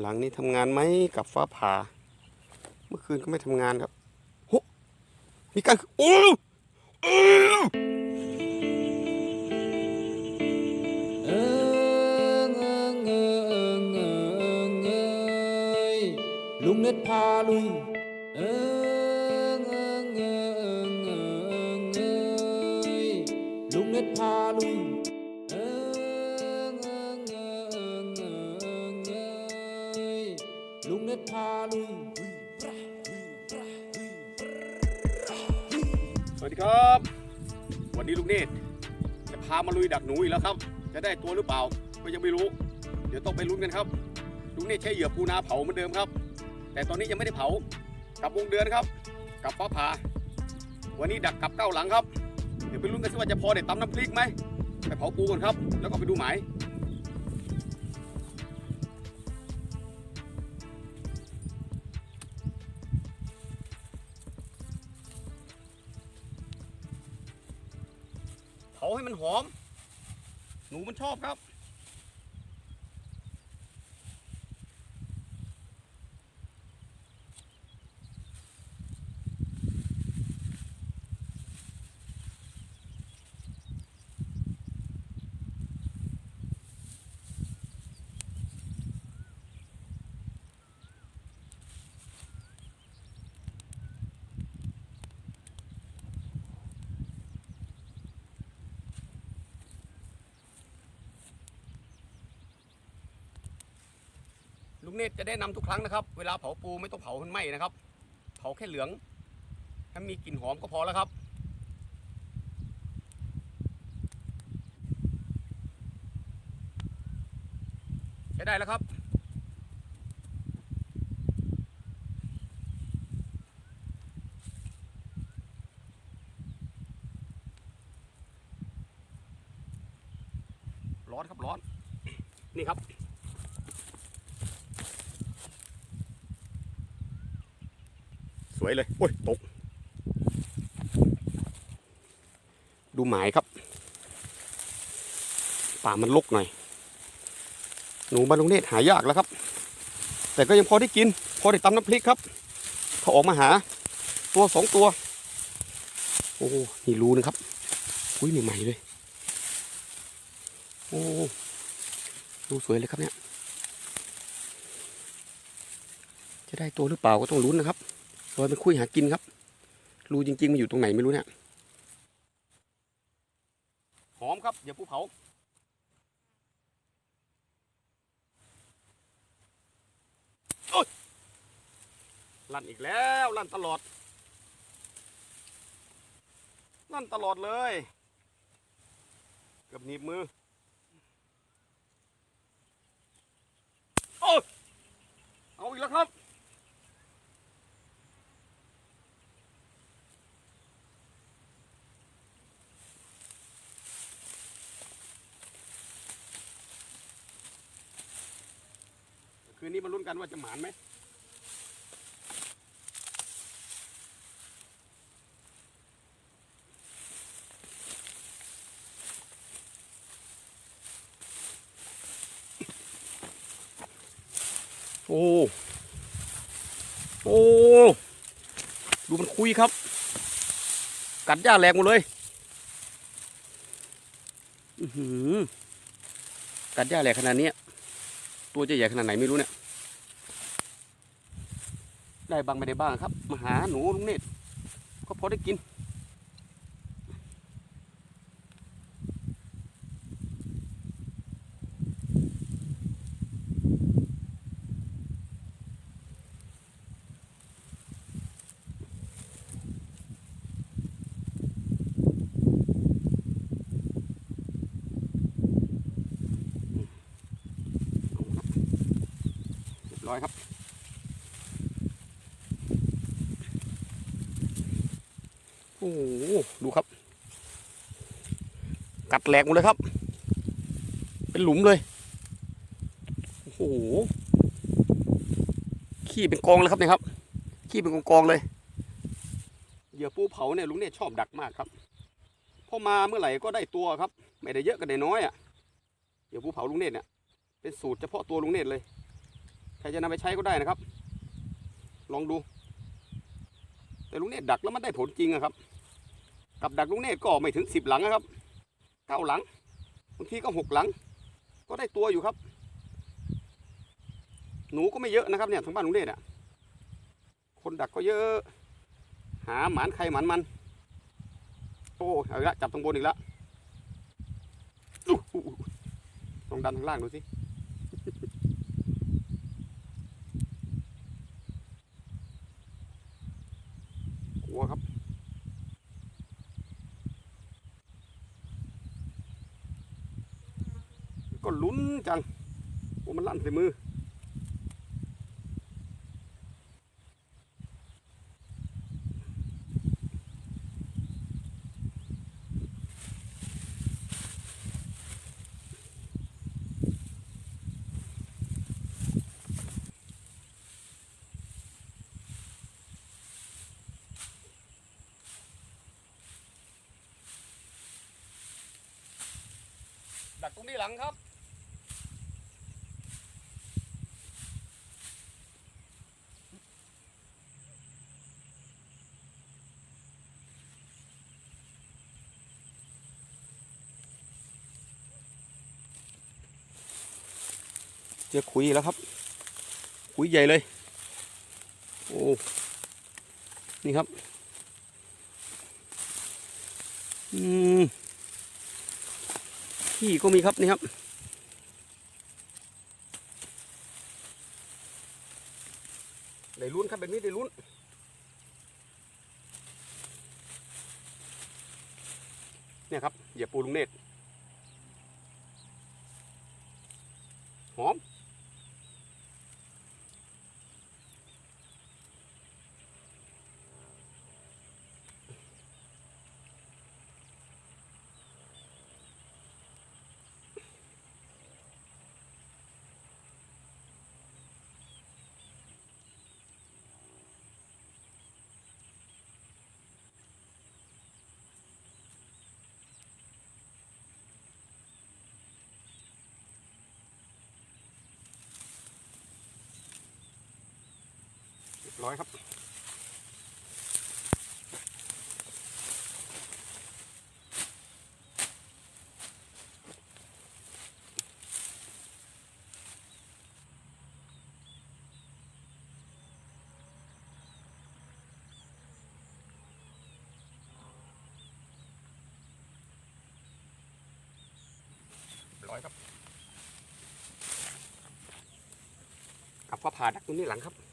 หลังนี้ทำงานไหมกับฟ้าผ่า เมื่อคืนก็ไม่ทำงานครับโหมีการโอ้ลุงเน็ตพาลุยาลุยสวัสดีครับ วันนี้ลุงเนตรจะพามาลุยดักหนูอีกแล้วครับ จะได้ตัวหรือเปล่าก็ยังไม่รู้ เดี๋ยวต้องไปลุ้นกันครับลุงเนตรใช้เหยื่อปูนาเผาเหมือนเดิมครับ แต่ตอนนี้ยังไม่ได้เผา กับวงเดือนครับ กับฟ้าผ่า วันนี้ดักกับเก้าหลังครับ เดี๋ยวไปลุ้นกันสิว่าจะพอได้ตำน้ำพริกไหมไปเผาปูก่อนครับ แล้วก็ไปดูหมาย อบครับ ลุงเนตรจะได้นำทุกครั้งนะครับ เวลาเผาปูไม่ต้องเผาให้มันไหม้นะครับ เผาแค่เหลือง ถ้ามีกลิ่นหอมก็พอแล้วครับ ใช้ได้แล้วครับ ร้อนครับร้อน นี่ครับ สวยเลย โอ้ยตก ดูหมายครับ ป่ามันลกหน่อย หนูบรรลุงเนตรหายากแล้วครับ แต่ก็ยังพอได้กิน พอได้ตำน้ำพริกครับ เขาออกมาหา ตัวสองตัว โอ้โหนี่รูนึงครับ อุ้ยใหม่ๆเลย โอ้ดูสวยเลยครับเนี่ย จะได้ตัวหรือเปล่าก็ต้องลุ้นนะครับ ลอยไปคุยหากินครับ รูจริงๆมันอยู่ตรงไหนไม่รู้เนี่ย หอมครับอย่าปูเผาโอ๊ยลั่นอีกแล้วลั่นตลอดลั่นตลอดเลย เกับหนีบมือ โอ้ยเอาอีกแล้วครับ นนี้มาลุ้นกันว่าจะหมานไหมโอ้ โอ้ ดูมันคุยครับ กัดหญ้าแหลกหมดเลย อือหือ กัดหญ้าแหลกขนาดเนี้ย ตัวจะใหญ่ขนาดไหนไม่รู้เนี่ย ได้บ้างไม่ได้บ้างครับ มาหาหนูลุงเนตก็พอได้กิน เรียบร้อยครับ โอ้โห ดูครับ กัดแหลกหมดเลยครับ เป็นหลุมเลย โอ้โห ขี้เป็นกองเลยครับเนี่ยครับ ขี้เป็นกองกองเลย เหยื่อปูเผาเนี่ยลุงเนี่ยชอบดักมากครับพอมาเมื่อไหร่ก็ได้ตัวครับ ไม่ได้เยอะก็ได้น้อยอะ เหยื่อปูเผาลุงเนตเนี่ย เป็นสูตรเฉพาะตัวลุงเนตเลย ใครจะนำไปใช้ก็ได้นะครับ ลองดู แต่ลุงเนตดักแล้วมันได้ผลจริงอะครับ กับดักลุงเนตก็ไม่ถึงสิบหลังนะครับ เก้าหลังบางทีก็หกหลัง ก็ได้ตัวอยู่ครับ หนูก็ไม่เยอะนะครับเนี่ยทางบ้านลุงเนตรอะคนดักก็เยอะ หาหมานใครหมานมัน โอ้เอาอีกละจับตรงบนอีกแล้วลองดันทางล่างดูสิ กลัวครับ ก็ลุ้น จังโอ้มันลั่นใส่มือดักตรงนี้หลังครับ อคุยแล้วครับ คุยใหญ่เลย โอ้ นี่ครับ อืมขี้ก็มีครับนี่ครับ ได้ลุ้นครับแบบนี้ได้ลุ้นเนี่ยครับเหยียบปูลุงเนตรหอม ร้อยครับ ร้อยครับ กลับฟ้าผ่าดักตรงนี้หลังครับ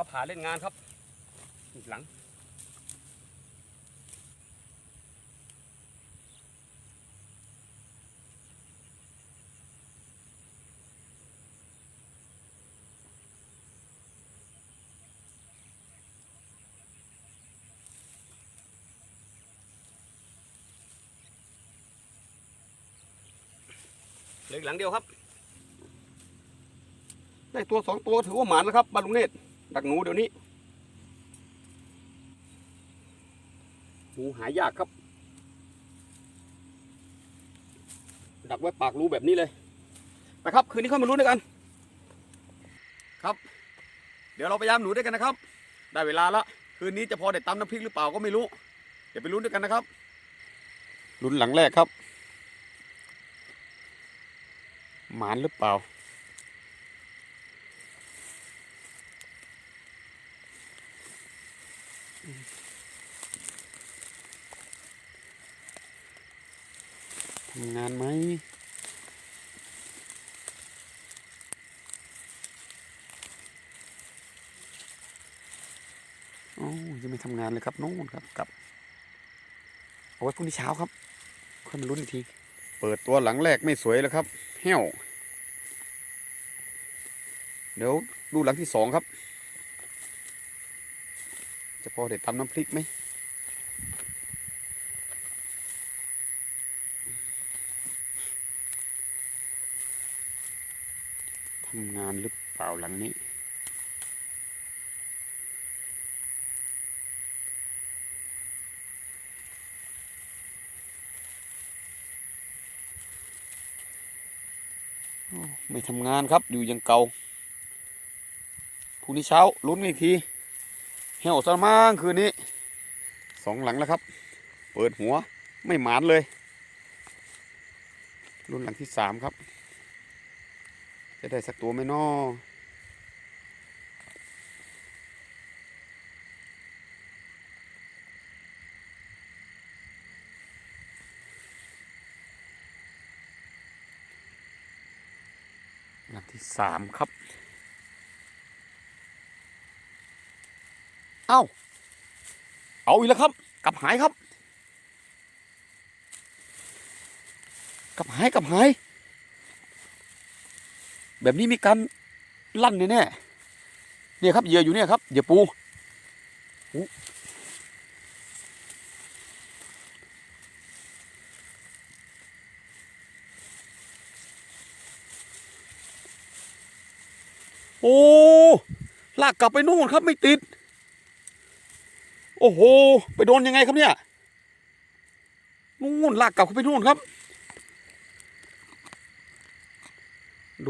กับฟ้าผ่าเล่นงานครับอีกหลัง เหลือหลังเดียวครับ ได้ตัวสองตัวถือว่าหมานแล้วครับบาลุงเนตร ดักหนูเดี๋ยวนี้หนูหายากครับ ดักไว้ปากรูแบบนี้เลยไปครับ คืนนี้ค่อยมาลุ้นด้วยกัน ครับ เดี๋ยวเราพยายามหนูด้วยกันนะครับ ได้เวลาละคืนนี้จะพอได้ตำน้ำพริกหรือเปล่าก็ไม่รู้ เดี๋ยวไปลุ้นด้วยกันนะครับลุ้นหลังแรกครับหมานหรือเปล่า ทำงานไหมโอ้ยังไม่ทำงานเลยครับโน่นครับกลับ เอาไว้พรุ่งนี้เช้าครับค่อยมาลุ้นอีกที เปิดตัวหลังแรกไม่สวยแล้วครับแห้วเดี๋ยวดูหลังที่สองครับ จะพอได้ตำน้ำพริกไหมำงานหรือเปล่าหลังนี้ ไม่ทำงานครับอยู่ยังเก่าพรุ่งนี้เช้าลุ้นอีกทีเหี่ยวสะมางคืนนี้สองหลังแล้วครับ เปิดหัวไม่หมานเลยลุ้นหลังที่สามครับ จะได้สักตัวไหมนอลังที่สามครับ เอ้า เอาอีกแล้วครับ กลับหายครับ กลับหาย กลับหาย แบบนี้มีการลั่นแน่ๆเนี่ยครับเหยื่ออยู่เนี่ยครับเหยื่อปูโอ้ลากกลับไปนู่นครับไม่ติด โอ้โห ไปโดนยังไงครับเนี่ยนู่นลากกลับไปนู่นครับ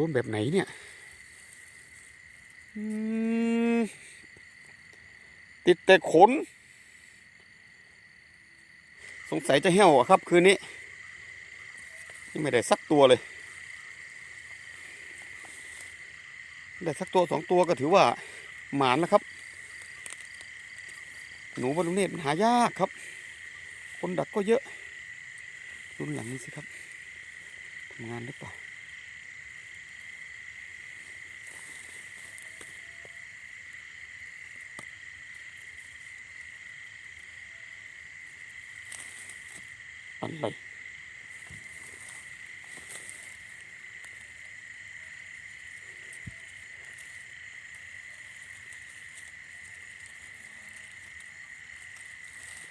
โดนแบบไหนเนี่ยติดแต่ขน สงสัยจะเหี่ยวอะครับคืนนี้ นี่ไม่ได้สักตัวเลย ได้สักตัวสองตัวก็ถือว่าหมานแล้วครับ หนูบอลลูนเนตมันหายากครับ คนดักก็เยอะรุ่นหลังนี้สิครับทำงานหรือเปล่า ไร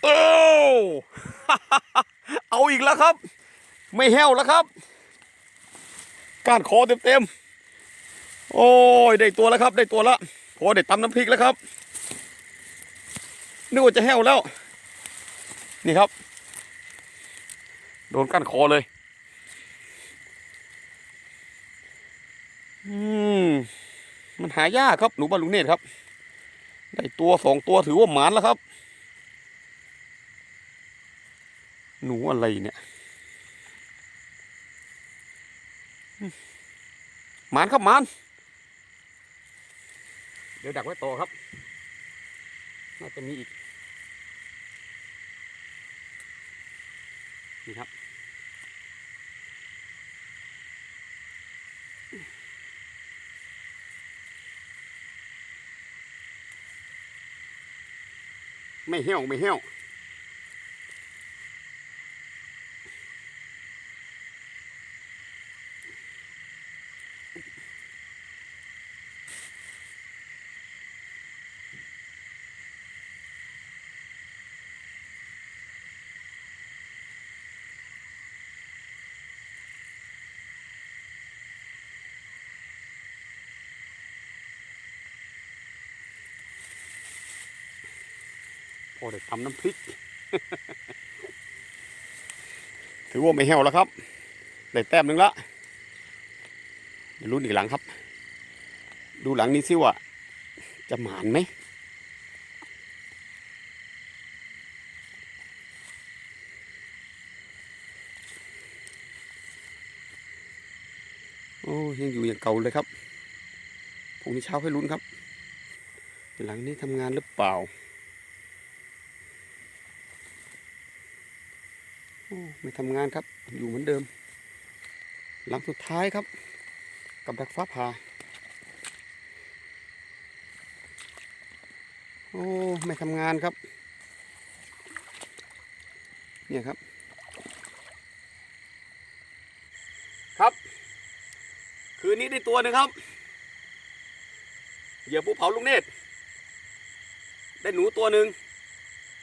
โอ้เอาอีกแล้วครับ ไม่แห้วแล้วครับ กานคอเต็มๆ โอ้ย ได้ตัวแล้วครับ ได้ตัวแล้วพอได้ตำน้ำพริกแล้วครับนึกว่าจะแห้วแล้ว นี่ครับ โดนกั้นคอเลย อืม มันหายากครับ หนูบอลลูเนตครับ ได้ตัวสองตัวถือว่าหมานแล้วครับ หนูอะไรเนี่ย หมานครับหมาน เดี๋ยวดักไว้ต่อครับ น่าจะมีอีก นี่ครับ ไม่เหี่ยวไม่เหี่ยว พอได้ทำน้ำพริก ถือว่าไม่แห้วแล้วครับ ได้แต้มหนึ่งละเดี๋ยวลุ้นอีกหลังครับ ดูหลังนี้สิว่า จะหมานไหมโอ้ยังอยู่อย่างเก่าเลยครับพรุ่งนี้เช้าให้ลุ้นครับ หลังนี้ทำงานหรือเปล่า ไม่ทำงานครับ อยู่เหมือนเดิม หลังสุดท้ายครับ กับดักฟ้าผ่าโอ้ไม่ทำงานครับ เนี่ยครับ ครับ คืนนี้ได้ตัวนึงครับเหยื่อภูเผาลุงเนตรได้หนูตัวหนึ่ง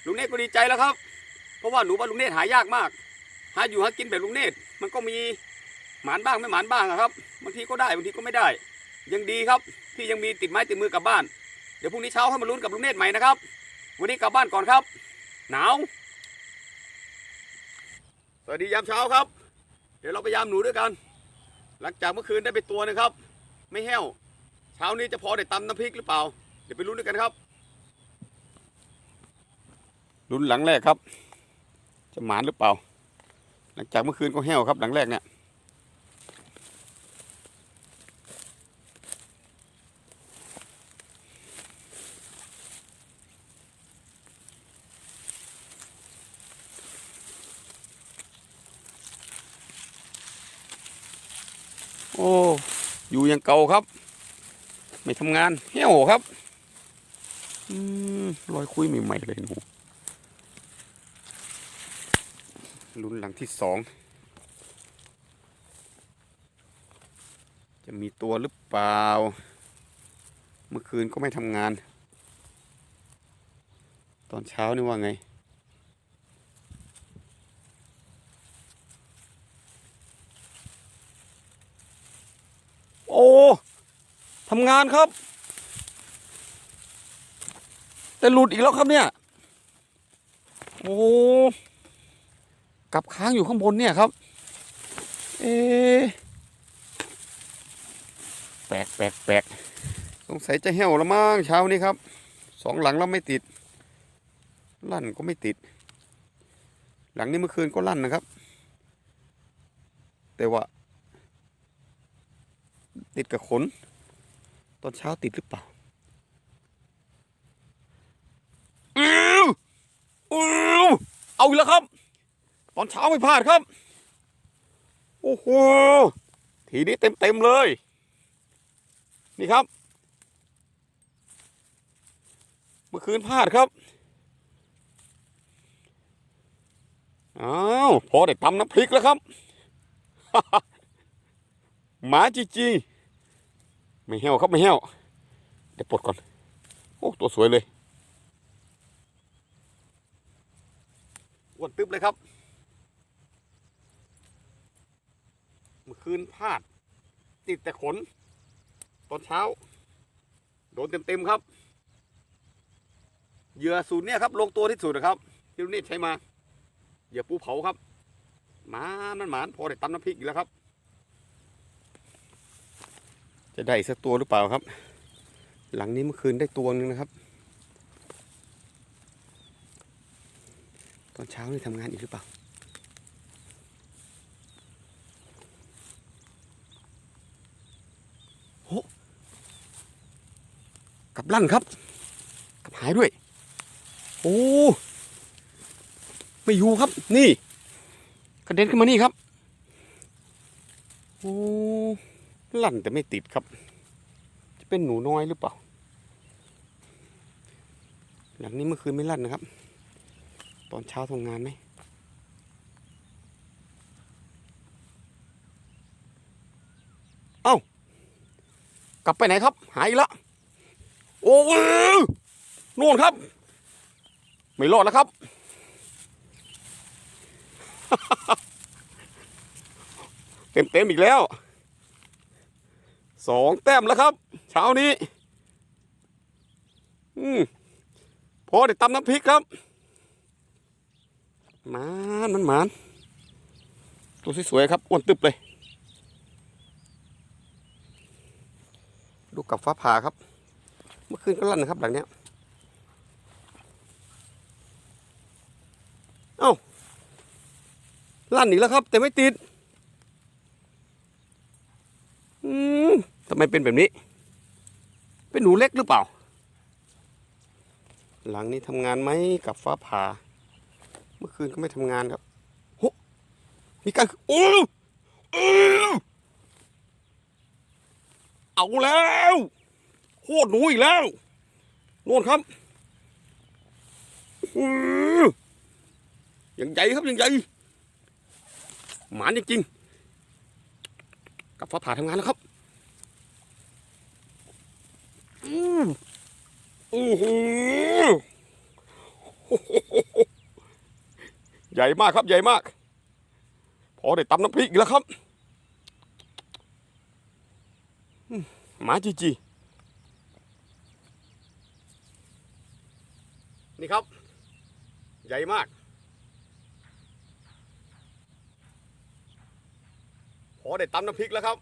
ลุงเนตรก็ดีใจแล้วครับ เพราะว่าหนูบ้านลุงเนตรหายากมาก หาอยู่หากินแบบลุงเนตรมันก็มีหมานบ้างไม่หมานบ้างครับบางทีก็ได้บางทีก็ไม่ได้ ยังดีครับที่ยังมีติดไม้ติดมือกลับบ้าน เดี๋ยวพรุ่งนี้เช้าให้มาลุ้นกับลุงเนตรใหม่นะครับ วันนี้กลับบ้านก่อนครับ หนาวสวัสดียามเช้าครับ เดี๋ยวเราไปยามหนูด้วยกัน หลังจากเมื่อคืนได้ไปตัวนึงครับ ไม่แห้ว เช้านี้จะพอได้ตำน้ำพริกหรือเปล่า เดี๋ยวไปลุ้นด้วยกันครับลุ้นหลังแรกครับ จะหมานหรือเปล่า หลังจากเมื่อคืนก็แห้วครับ หลังแรกเนี่ยโอ้อยู่อย่างเก่าครับ ไม่ทำงานเหี้ยวครับอืมรอยคุยใหม่ๆเลยหนู ลุ้นหลังที่สองจะมีตัวหรือเปล่า เมื่อคืนก็ไม่ทำงาน ตอนเช้านี่ว่าไง โอ้ทำงานครับ แต่หลุดอีกแล้วครับเนี่ย โอ้ กลับค้างอยู่ข้างบนเนี่ยครับ เอะแปลกแปลกแปลกสงสัยจะเหี่ยวแล้วมั้งเช้านี้ครับ สองหลังแล้วไม่ติด ลั่นก็ไม่ติด หลังนี้เมื่อคืนก็ลั่นนะครับ แต่ว่า ติดกับขน ตอนเช้าติดหรือเปล่าอ้าวอ้าวเอาอีกแล้วครับ ตอนเช้าไม่พลาดครับ โอ้โห ทีนี้เต็มเต็มเลย นี่ครับ เมื่อคืนพลาดครับ อ้าว พอได้ตำน้ำพริกแล้วครับ หมาจริงๆไม่เหี่ยวครับไม่เหี่ยวเดี๋ยวปลดก่อน โอ้ ตัวสวยเลยอ้วนตึ๊บเลยครับ เมื่อ คืนพลาด ติดแต่ขน ตอนเช้า โดนเต็มๆครับ เหยื่อสูตรเนี่ยครับลงตัวที่สุดนะครับ ที่ลุงนี่ใช้มา เหยื่อปูเผาครับหมามันหมานพอได้ตำน้ำพริกอีกแล้วครับ จะได้อีกสักตัวหรือเปล่าครับ หลังนี้เมื่อคืนได้ตัวหนึงนะครับ ตอนเช้านี่ทำงานอีกหรือเปล่า กลับลั่นครับ กับหายด้วย โอ้ไม่อยู่ครับ นี่กระเด็นขึ้นมานี่ครับโอ้ลั่นแต่ไม่ติดครับ จะเป็นหนูน้อยหรือเปล่า หลังนี้เมื่อคืนไม่ลั่นนะครับ ตอนเช้าทำงานไหมเอ้ากลับไปไหนครับ หายอีกแล้ว โอ้ยนู่นครับ ไม่รอดแล้วครับ เต็มเต็มๆอีกแล้วสองแต้มแล้วครับ เช้านี้ อืมพอได้ตำน้ำพริกครับหมานมันหมานตัวสวยๆครับอ้วนตึบเลย ดูกับฟ้าผ่าครับ เมื่อคืนก็ลั่นนะครับ หลังเนี้ยเอ้าลั่นอีกแล้วครับ แต่ไม่ติดอืมทำไมเป็นแบบนี้ เป็นหนูเล็กหรือเปล่า หลังนี้ทำงานไหมกับฟ้าผ่า เมื่อคืนก็ไม่ทำงานครับโหมีการโอ้เออเอาแล้ว โคตรหนูอีกแล้วโน่นครับอย่างใหญ่ครับอย่างใหญ่หมานจริงๆกับฟ้าผ่าทำงานแล้วครับอื้อหือใหญ่มากครับใหญ่มาก พอได้ตำน้ำพริกแล้วครับหมาจีจี นี่ครับ ใหญ่มาก พอได้ตำน้ำพริกแล้วครับ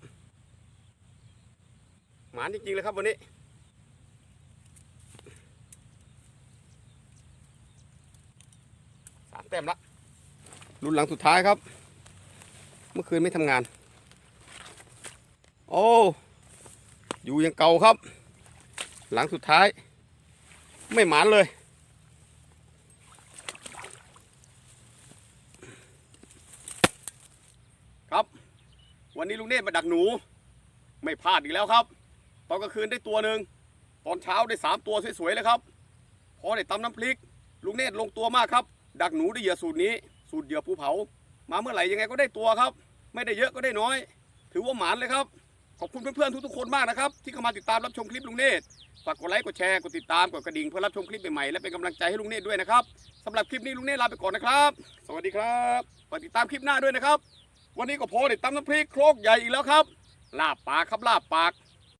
หมานจริงๆเลยครับวันนี้สามแต้มละรุ่นหลังสุดท้ายครับ เมื่อคืนไม่ทำงาน โอ้อยู่ยังเก่าครับ หลังสุดท้าย ไม่หมานเลย ครับ วันนี้ลุงเนตรมาดักหนู ไม่พลาดอีกแล้วครับ ตอนกลางคืนได้ตัวหนึ่งตอนเช้าได้สามตัวสวยๆเลยครับ พอได้ตำน้ำพริก ลุงเนตรลงตัวมากครับ ดักหนูได้เหยื่อสูตรนี้ สูตรเหยื่อภูเผา มาเมื่อไหร่ยังไงก็ได้ตัวครับ ไม่ได้เยอะก็ได้น้อย ถือว่าหมานเลยครับ ขอบคุณเพื่อนๆทุกๆคนมากนะครับ ที่เข้ามาติดตามรับชมคลิปลุงเนตรฝากกดไลค์กดแชร์กดติดตามกดกระดิ่งเพื่อรับชมคลิปใหม่ๆและเป็นกำลังใจให้ลุงเนตรด้วยนะครับสำหรับคลิปนี้ลุงเนตรลาไปก่อนนะครับ สวัสดีครับฝากติดตามคลิปหน้าด้วยนะครับ วันนี้ก็พอได้ตำน้ำพริกโครกใหญ่อีกแล้วครับ ลาบปากครับลาบปาก